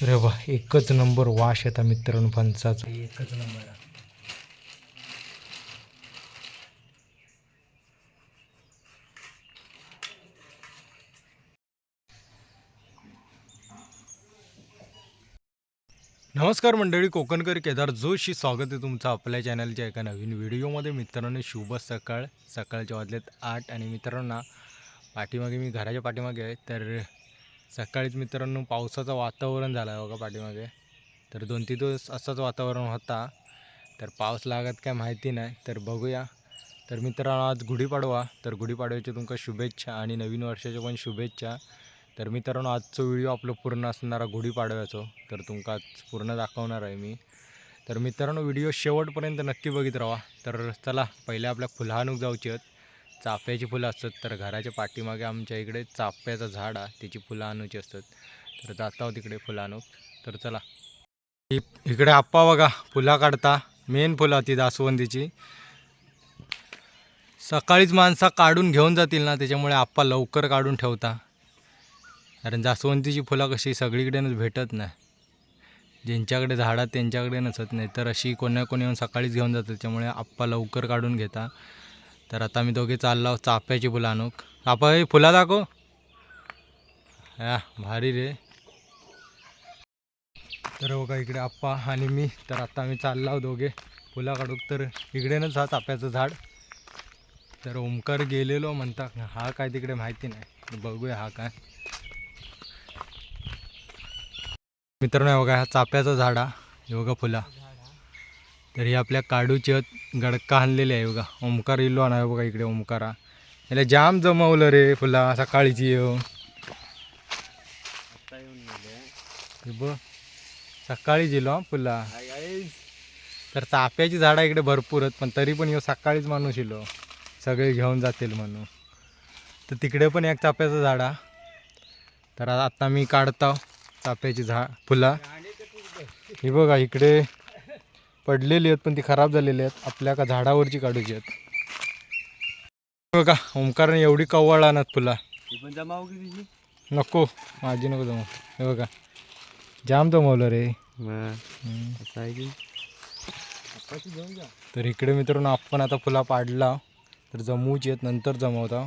तर हे बा एकच नंबर वाश येता मित्रांनो फणसाचा. एकच नंबर नमस्कार मंडळी कोकणकर केदार जोशी स्वागत आहे तुमचं आपल्या चॅनलच्या एका नवीन व्हिडिओमध्ये. मित्रांनो शुभ सकाळ. सकाळच्या वाजलेत आठ आणि मित्रांनो पाठीमागे मी घराच्या पाठीमागे आहे. तर सकाळीच मित्रांनो पावसाचं वातावरण झालं आहे बघा पाठीमागे. तर दोन तीन दिवस असंच वातावरण होता. तर पाऊस लागत काय माहिती नाही तर बघूया. तर मित्रांनो आज गुढीपाडवा. तर गुढीपाडव्याच्या तुमका शुभेच्छा आणि नवीन वर्षाच्या पण शुभेच्छा. तर मित्रांनो आजचं व्हिडिओ आपलं पूर्ण असणारा गुढीपाडव्याचं. तर तुमका आज पूर्ण दाखवणार आहे मी. तर मित्रांनो व्हिडिओ शेवटपर्यंत नक्की बघित राहा. तर चला पहिले आपल्या फुलानूक जाऊची आहेत चाफ्याची फुलं असतात तर घराच्या पाठीमागे आमच्या इकडे चाफ्याचं झाड आहे त्याची फुलं आणूची असतात. तर जात आहोत तिकडे फुलं आणू तर चला. इकडे आप्पा बघा फुला काढता. मेन फुलं ती जास्वंदीची. सकाळीच माणसा काढून घेऊन जातील ना त्याच्यामुळे आप्पा लवकर काढून ठेवता. कारण जास्वंदीची फुलं कशी सगळीकडेनच भेटत नाही. ज्यांच्याकडे झाडात त्यांच्याकडे नसत नाही तर अशी कोणा कोणी येऊन सकाळीच घेऊन जातात त्याच्यामुळे आप्पा लवकर काढून घेता. तर आता मी दोघे चाललो चाफ्याची फुलं आणूक आपा हे दाखव. हा भारी रे. तर बघा इकडे आप्पा आणि मी. तर आता आम्ही चाललो दोघे. फुला काढूक तर इकडेनच हा चाफ्याचं झाड. तर ओमकार गेलेलो म्हणता हा काय तिकडे माहिती नाही. बघूया हा काय. मित्रांनो बघा हा चाफ्याचा झाड हा. हे बघा फुला. तर ही आपल्या काडूची गडका आणलेली आहे बघा. ओमकार इलो ना हे बघा इकडे ओमकारा याला जाम जमवलं रे फुला सकाळीची येऊन हे बघ. सकाळीच हा फुला. तर चाफ्याची झाडं इकडे भरपूर आहेत पण तरी पण येऊ सकाळीच माणूस इलो सगळे घेऊन जातील म्हणून. तर तिकडे पण एक चाफ्याचं झाड तर आता मी काढतो चाफ्याची झाड फुलं. ही बघा इकडे. पडलेली आहेत पण ती खराब झालेली आहेत. आपल्या का झाडावरची काढूची आहेत. बघा ओंकारने एवढी कव्वाळ आणत फुला. नको माझी नको जमव. हे बघा. जाम जमवलं रे. तर इकडे मित्रांनो आपण आता फुला पाडला. तर जमवूची आहेत नंतर जमवता.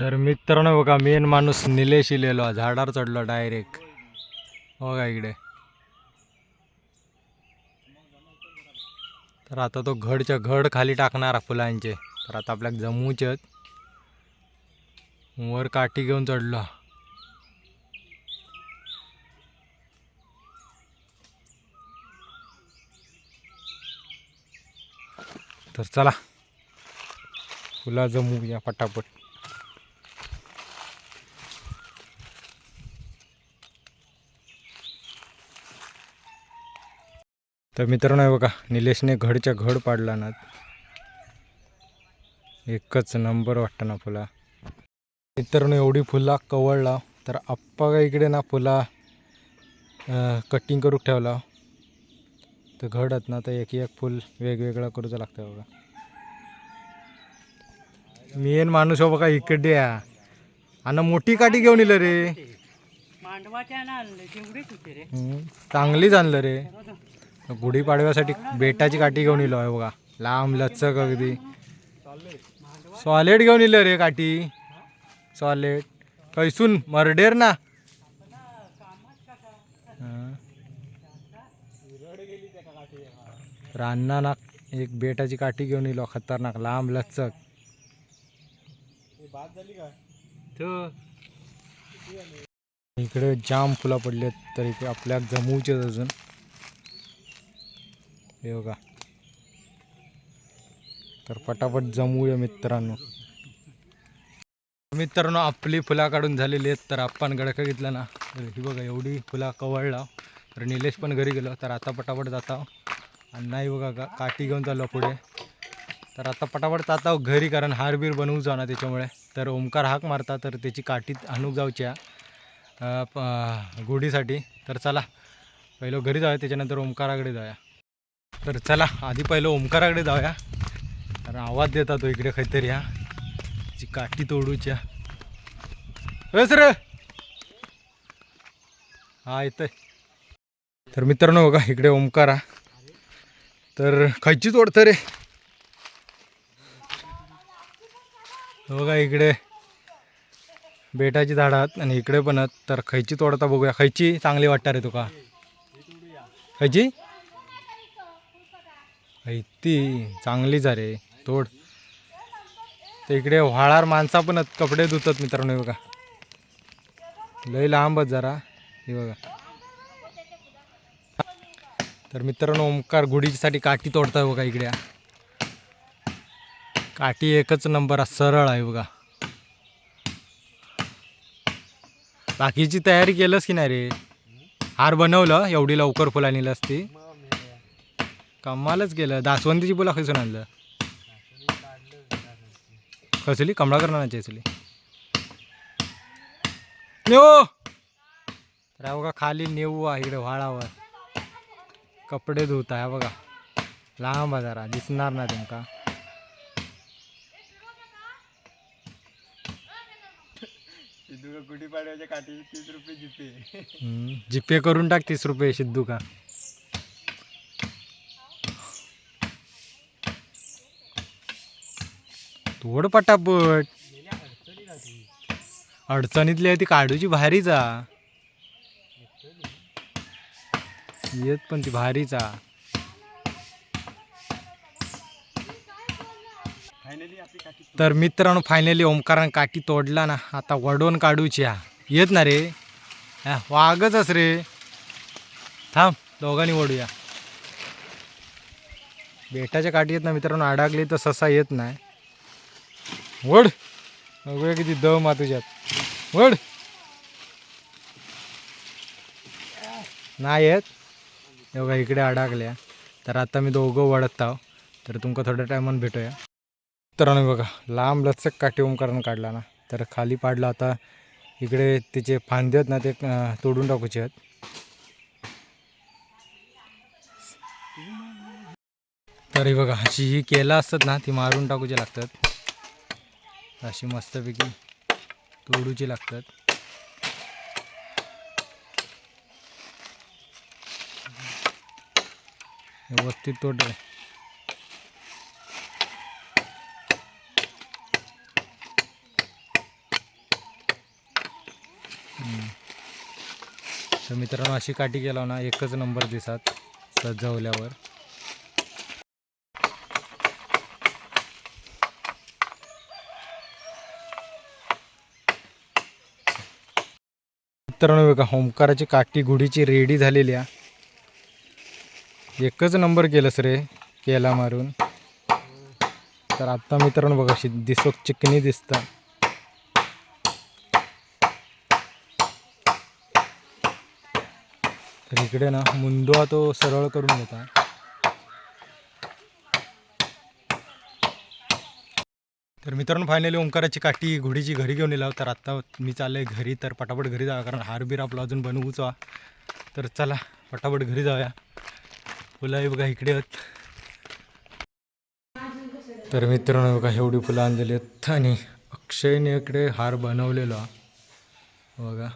तर मित्रांनो बघा मेन माणूस निलेश इलेलो झाडावर चढलो डायरेक्ट बघा इकडे. तर आता तो घडच्या घड खाली टाकणार फुलांचे. तर आता आपल्या जमूचे आहेत. वर काठी घेऊन चढलो. तर चला. फुला जमूया पटापट. तर मित्रांनो बघा निलेशने घडच्या घड पाडला ना. एकच नंबर वाटतं ना फुला. मित्रांनो एवढी फुला कवळला तर आप्पा का इकडे ना फुला कटिंग करून ठेवला. तर घडत ना तर एक एक फुल वेगवेगळं करूचं लागतं बघा. मेन माणूस हो बघा इकडे. या आणि मोठी काठी घेऊन येलं रे. मांडवाच्या चांगलीच आणलं रे. गुढीपाडव्यासाठी बेटाची काठी घेऊन येलो आहे बघा. लांब लचक अगदी. सॉलेड घेऊन येलं रे काठी. सॉलेड कैसून मर्डेर ना. हा. रान्ना ना एक बेटाची काठी घेऊन येलो खतरनाक लांब लचक. इकडे जाम फुलं पडलेत तरी आपल्या जमूचे अजून. हे बघा. तर पटापट जमूया मित्रांनो. मित्रांनो आपली फुला काढून झालेली आहेत तर आपण गडका घेतला ना. तर ही बघा एवढी फुला कवळला. तर निलेश पण घरी गेलो तर आता पटापट जाता आणि नाही बघा का काठी घेऊन चाललो पुढे. तर आता पटापट जाता घरी कारण हारबीर बनवू जाऊ ना त्याच्यामुळे. तर ओमकार हाक मारता तर त्याची काठीत आणूक जाऊच्या गुढीसाठी. तर चला पहिलं घरी जाऊया त्याच्यानंतर ओमकाराकडे जाऊया. तर चला आधी पहिलं ओमकाराकडे जाऊया. कारण आवाज देता तो इकडे काहीतरी हा. ची काठी तोडूच्या. सर! हा येतंय तर मित्रांनो बघा इकडे ओमकारा तर खायची तोडतं रे. बघा इकडे बेटाची झाडं आहेत आणि इकडे पण आहेत. तर खायची तोडता बघूया. खायची चांगली वाटतं रे तुका. खायची? ती चांगलीच आहे रे तोड. तर इकडे व्हाळार माणसा पण कपडे धुतात मित्रांनो बघा. लय लांबच जरा हे बघा. तर मित्रांनो ओमकार गुढीसाठी काठी तोडताय बघा इकडे. काठी एकच नंबर आहे, सरळ आहे बघा. बाकीची तयारी केलंस की नाही रे? हार बनवलं एवढी लवकर फुला नेलंस ती कमालच केलं. दासवंतीची फुलं खसून आणलं. खसली? कमळाकर नानाची असली. नेऊ! बघा खाली? नेऊ आहे इकडे व्हाळावर. कपडे धुत आहे बघा. लांब जरा. दिसणार ना तुमका गुढीपाडव्याच्या काठी तीस रुपये जिपे. जीपे करून टाक तीस रुपये सिद्धू का तोड पटापट. अडचणीतली आहे ती काढूची भारीचा येत पण ती भारीचा फायनली तर मित्रांनो फायनली ओमकारान काठी तोडला ना आता वडवून काढूची हा. येत ना रे? वागच वाघच रे. थांब दोघांनी ओढूया. बेटाच्या काठी येत ना मित्रांनो अडकली तर ससा येत नाही. वड. बघूया किती दम आ तुझ्यात. वड. नाही येत. बघा इकडे अडकल्या. तर आता मी दोघं वडत आहो. तर तुमका थोड्या टायमान भेटूया. तर आणि बघा लांब लचक काठी काढला ना. तर खाली पाडला आता. इकडे तिचे फांदे आहेत ना ते तोडून टाकूचे आहेत. तर हे बघा अशी ही केला असतात ना ती मारून टाकूची लागतात. अशी मस्तपैकी तोडूची लागतात. व्यवस्थित तोड तर मित्रांनो अशी काठी केला ना एकच नंबर दिसात सजवल्यावर. मित्रांनो बघा होमकाराची काठी घुडीची रेडी झालेली आहे. एकच नंबर केलंस रे केला मारून. तर आत्ता मित्रांनो बघा अशी दिसो चिकनी दिसतात तर इकडे ना मुंदो तो सरळ करून घेता. तर मित्रांनो फायनली ओंकाराची काठी घोडीची घरी घेऊन येला तर आत्ता मी चाललं आहे घरी तर पटापट घरी जावा कारण हार बीर आपला अजून बनवूच वा तर चला पटापट घरी जाऊया. फुलं बघा इकडे आहेत. तर मित्रांनो बघा एवढी फुलं आणलेली आहेत आणि अक्षयने इकडे हार बनवलेला. बघा.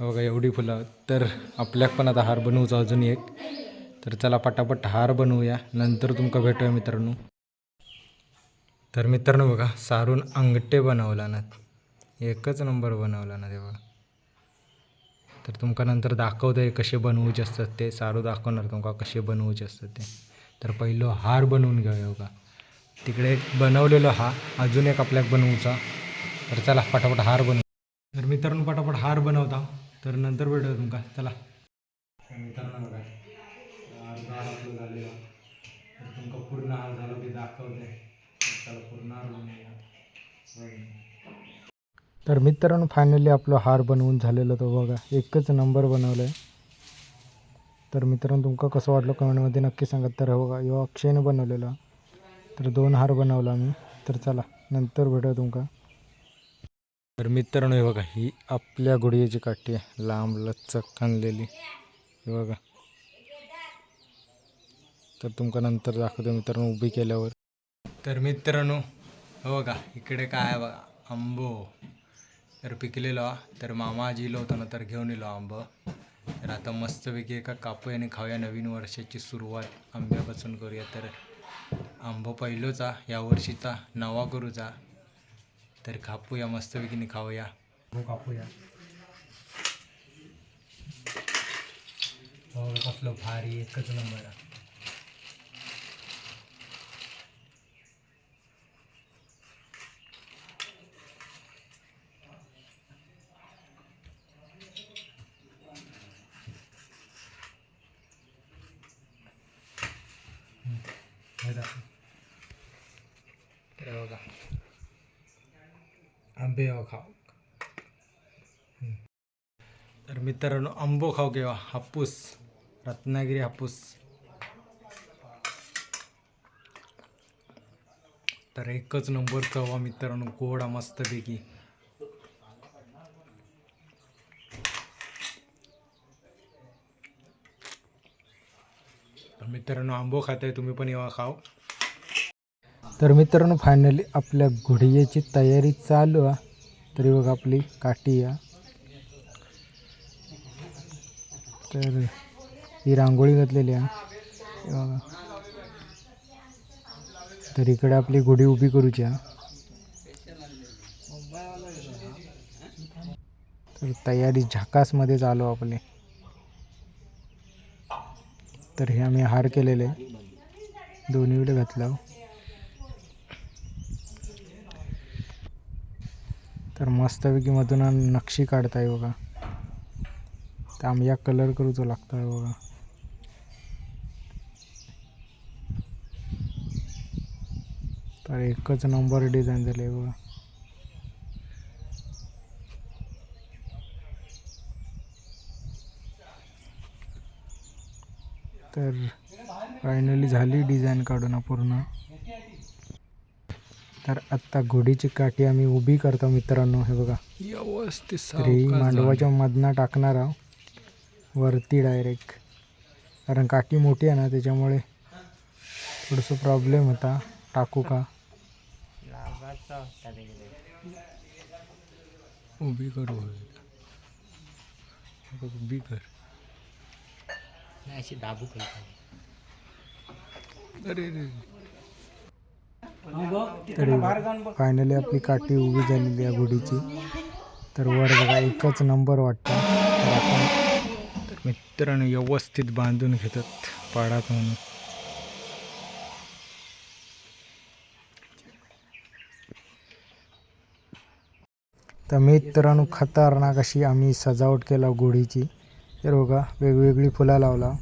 बघा एवढी फुलं तर आपल्याक पण आता हार बनवूचा अजून एक. तर चला पटापट हार बनवूया. नंतर तुमका भेटूया मित्रांनो. तर मित्रांनो बघा सारून अंगठे बनवला ना. एकच नंबर बनवला ना तेव्हा तर तुमका नंतर दाखवतंय कसे बनवूचे असतात ते. सारू दाखवणार तुमका कसे बनवूचे असतात ते. तर पहिलं हार बनवून घेऊया बघा. तिकडे एक बनवलेलो हा. अजून एक आपल्याक बनवूचा. तर चला पटापट हार बनवू. तर मित्रांनो पटापट हार बनवता. तर नंतर भेटूया तुमका. चला तर मित्रांनो बघा अर्धा हार आपलं झालेला तर तुमका पूर्ण हार झालं ते दाखवते त्याला पूर्ण हार बनवूया. तर मित्रांनो फायनली आपलं हार बनवून झालेलं तो बघा एकच नंबर बनवलं आहे तर मित्रांनो तुमका कसं वाटलं कमेंटमध्ये नक्की सांगा. तर हे बघा ह्यो अक्षयने बनवलेला. तर दोन हार बनवला मी तर चला नंतर भेटूया तुमका. तर मित्रांनो हे बघा ही आपल्या गुडघ्याची काठी आहे. लांब लचक आणलेली. हे बघा. तर तुमका नंतर दाखवतो मित्रांनो उभी केल्यावर. तर मित्रांनो हो बघा इकडे काय आहे बघा आंबो. तर पिकलेलो हा. तर मामा आज इलो होता ना तर घेऊन येलो आंब. तर आता मस्तपैकी एका कापूया आणि खाऊया नवीन वर्षाची सुरुवात. आंब्यापासून करूया. तर आंब पहिलोचा या वर्षीचा नवा करूचा. तर कापूया मस्तपैकी खाऊया. हो कापूया. हो कसलं भारी एकच नंबर आहे हे दाखव. तर हे बघा आंबे हो खाऊ हम्म. तर मित्रांनो खाऊ किंवा हापूस रत्नागिरी हापूस तर एकच नंबर चवा मित्रांनो गोडा मस्तपैकी मित्रांनो आंबो खाताय तुम्ही पण येवा खाऊ तर मित्रांनो फायनली आपल्या घोडियाची तयारी चालू आहे तरी बघा आपली काठी आहे तर ही रांगोळी घातलेली आहे. बघा. तर इकडे आपली गुढी उभी करूची तर तयारी झाकासमध्ये चालू आपली. तर हे आम्ही हार केलेले. दोन्ही घातला घातलं. तर मस्तपैकी मधून नक्षी काढताय बघा. तर आम्ही या कलर करूचो लागतं बघा. तर एकच नंबर डिझाईन झाले बघा. तर फायनली झाली डिझाईन काढून पूर्ण. तर आत्ता घोडीची काठी आम्ही उभी करतो मित्रांनो हे बघा. मांडवाच्या मधनं टाकणार आहोत. वरती डायरेक्ट कारण काठी मोठी आहे ना त्याच्यामुळे थोडंसं प्रॉब्लेम होता. टाकू का? उभी करू. उभी कर. अशी दाबू अरे रे तरी फायनली आपली काठी उभी झालेली आहे गुढीची. तर वर बघा एकच नंबर वाटतं. तर आपण मित्रांनो व्यवस्थित बांधून घेतात पाडात म्हणून तर मित्रांनो खतरनाक अशी आम्ही सजावट केला गुढीची. तर बघा वेगवेगळी फुलं लावला.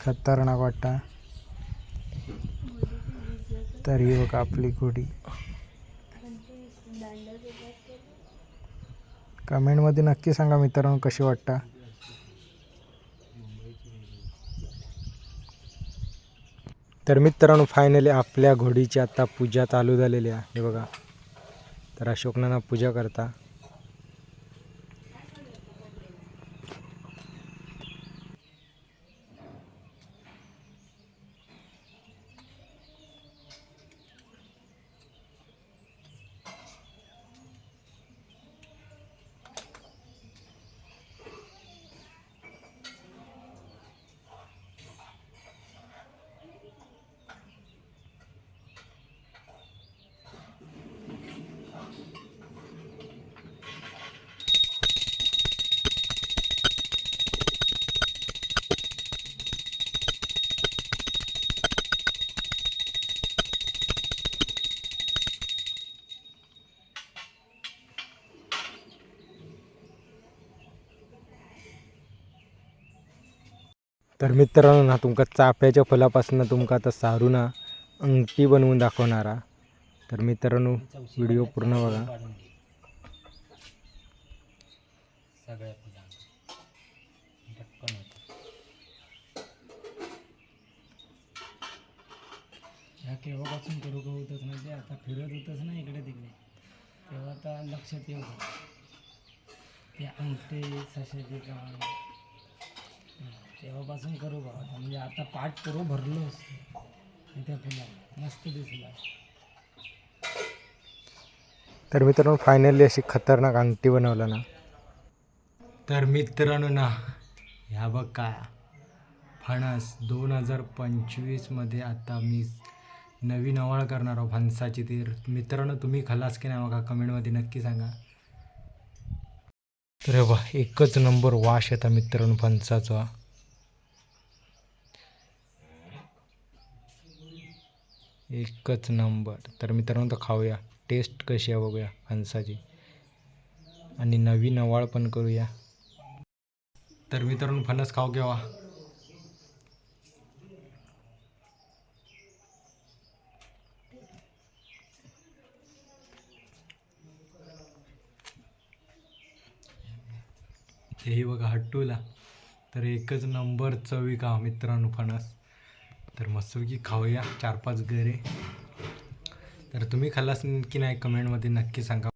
खतरनाक वाटतं तरी बघा आपली गुढी. कमेंटमध्ये नक्की सांगा मित्रांनो कशी वाटता. तर मित्रांनो फायनली आपल्या घोडीची आता पूजा चालू झालेली आहे. हे बघा. तर अशोकनाना पूजा करता. तर मित्रांनो ना तुमका चाफ्याच्या फुलापासून तुमका आता सारूना अंगठी बनवून दाखवणारा. तर मित्रांनो व्हिडिओ पूर्ण बघा. सगळ्या ह्या केव्हापासून करू का होतच ते आता फिरत होतच ना इकडे तिकडे. तेव्हा आता लक्षात येऊ ते अंगठे सशाचे काम तेव्हापासून करू आता म्हणजे आता पाठ करू भरलो. असतो त्या फुला मस्त दिसला. तर मित्रांनो फायनली अशी खतरनाक अंगठी बनवला ना. तर मित्रांनो ना ह्या बघ काय फणस दोन हजार पंचवीसमध्ये आता मी नवीन अवाळ करणार आहोत फणसाची तर मित्रांनो तुम्ही खलास की नाही बघा? कमेंटमध्ये नक्की सांगा. तर हे बा एकच नंबर वाश येता मित्रांनो फणसाचा. एकच नंबर. तर मित्रांनो तर खाऊया. टेस्ट कशी आहे बघूया फणसाची आणि नवीन नवाळ पण करूया. तर मित्रांनो फणस खाऊ घ्यावा हे बघा हट्टूला. तर एकच नंबर चवी का मित्रांनो फणस. तर मस्तपैकी खाऊया चार पाच गरे. तर तुम्ही खाल्लास की नाही कमेंटमध्ये नक्की सांगा.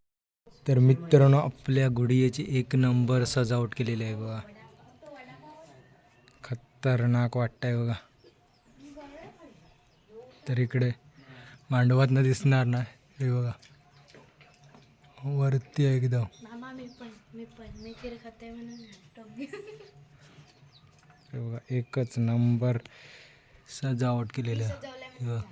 तर मित्रांनो आपल्या गुडियेची एक नंबर सजावट केलेली आहे बघा. खतरनाक वाटतंय बघा. तर इकडे मांडवातनं दिसणार ना हे बघा. वरती आहे एकदम. हे बघा एकच नंबर. सजावट केलेली आहे.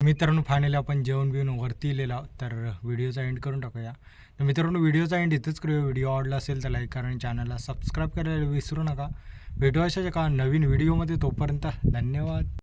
मित्रांनो फायनली आपण जेवण बिवून वरती इलेलो. तर व्हिडिओचा एंड करून टाकूया. तर मित्रांनो व्हिडिओचा एंड इथंच करूया. व्हिडिओ आवडला असेल तर लाईक करा आणि चॅनलला सबस्क्राईब करायला विसरू नका. भेटू अशाच एका नवीन व्हिडिओमध्ये तोपर्यंत धन्यवाद.